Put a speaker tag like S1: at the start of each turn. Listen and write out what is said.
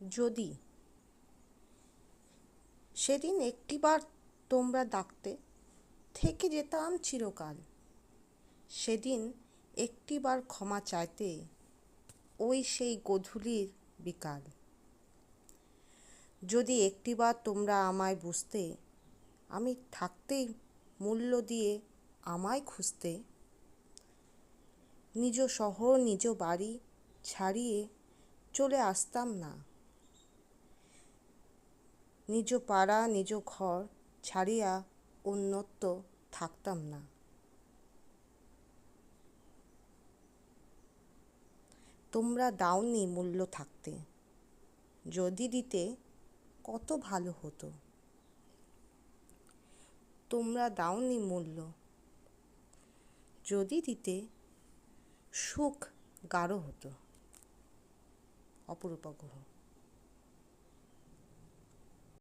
S1: যদি সেদিন একটিবার তোমরা ডাকতে থেকে যেতাম চিরকাল, সেদিন একটিবার ক্ষমা চাইতে ওই সেই গোধূলির বিকাল। যদি একটিবার তোমরা আমায় বুঝতে, আমি থাকতেই মূল্য দিয়ে আমায় খুঁজতে, নিজ শহর, নিজ বাড়ি ছাড়িয়ে চলে আসতাম না নিজ পাড়া, নিজ ঘর ছাড়িয়া অন্যত্র থাকতাম না। তোমরা দাওনি মূল্য থাকতে, যদি দিতে কত ভালো হতো। তোমরা দাওনি মূল্য, যদি দিতে সুখ গাঢ় হতো। অপরূপা গুহ